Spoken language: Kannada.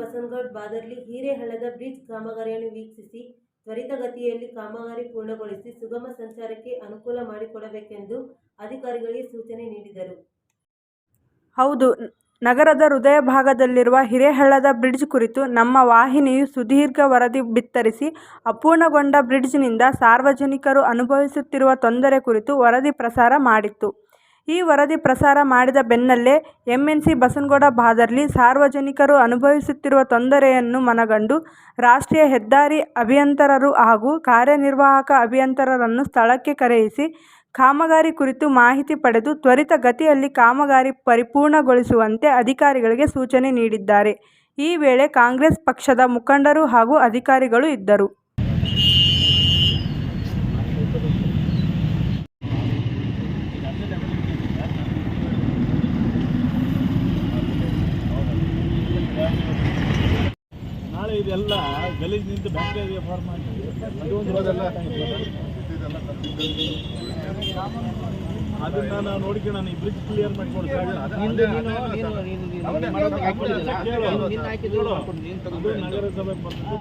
ಬಸನಗೌಡ್ ಬಾದರ್ಲಿ ಹಿರೇಹಳ್ಳದ ಬ್ರಿಡ್ಜ್ ಕಾಮಗಾರಿಯನ್ನು ವೀಕ್ಷಿಸಿ ತ್ವರಿತಗತಿಯಲ್ಲಿ ಕಾಮಗಾರಿ ಪೂರ್ಣಗೊಳಿಸಿ ಸುಗಮ ಸಂಚಾರಕ್ಕೆ ಅನುಕೂಲ ಮಾಡಿಕೊಡಬೇಕೆಂದು ಅಧಿಕಾರಿಗಳಿಗೆ ಸೂಚನೆ ನೀಡಿದರು. ಹೌದು, ನಗರದ ಹೃದಯ ಭಾಗದಲ್ಲಿರುವ ಹಿರೇಹಳ್ಳದ ಬ್ರಿಡ್ಜ್ ಕುರಿತು ನಮ್ಮ ವಾಹಿನಿಯು ಸುದೀರ್ಘ ವರದಿ ಬಿತ್ತರಿಸಿ, ಅಪೂರ್ಣಗೊಂಡ ಬ್ರಿಡ್ಜ್ನಿಂದ ಸಾರ್ವಜನಿಕರು ಅನುಭವಿಸುತ್ತಿರುವ ತೊಂದರೆ ಕುರಿತು ವರದಿ ಪ್ರಸಾರ ಮಾಡಿತ್ತು. ಈ ವರದಿ ಪ್ರಸಾರ ಮಾಡಿದ ಬೆನ್ನಲ್ಲೇ ಎಂಎನ್ಸಿ ಬಸನಗೌಡ ಬಾದರ್ಲಿ ಸಾರ್ವಜನಿಕರು ಅನುಭವಿಸುತ್ತಿರುವ ತೊಂದರೆಯನ್ನು ಮನಗಂಡು ರಾಷ್ಟ್ರೀಯ ಹೆದ್ದಾರಿ ಅಭಿಯಂತರರು ಹಾಗೂ ಕಾರ್ಯನಿರ್ವಾಹಕ ಅಭಿಯಂತರರನ್ನು ಸ್ಥಳಕ್ಕೆ ಕರೆಯಿಸಿ ಕಾಮಗಾರಿ ಕುರಿತು ಮಾಹಿತಿ ಪಡೆದು ತ್ವರಿತ ಗತಿಯಲ್ಲಿ ಕಾಮಗಾರಿ ಪರಿಪೂರ್ಣಗೊಳಿಸುವಂತೆ ಅಧಿಕಾರಿಗಳಿಗೆ ಸೂಚನೆ ನೀಡಿದ್ದಾರೆ. ಈ ವೇಳೆ ಕಾಂಗ್ರೆಸ್ ಪಕ್ಷದ ಮುಖಂಡರು ಹಾಗೂ ಅಧಿಕಾರಿಗಳು ಇದ್ದರು. ಇದೆಲ್ಲ ಗಲೀಜ್ ನಿಂತು ಬ್ಯಾಕ್ಟೀರಿಯಾ ಫಾರ್ಮ್ ಆಗಿ. ಅದೊಂದು ಅದನ್ನ ನಾವು ನೋಡ್ಕೊಂಡು ನಾನು ಬ್ರಿಡ್ಜ್ ಕ್ಲಿಯರ್ ಮಾಡ್ಕೊಂಡು ನಗರಸಭೆ ಬರ್ತದೆ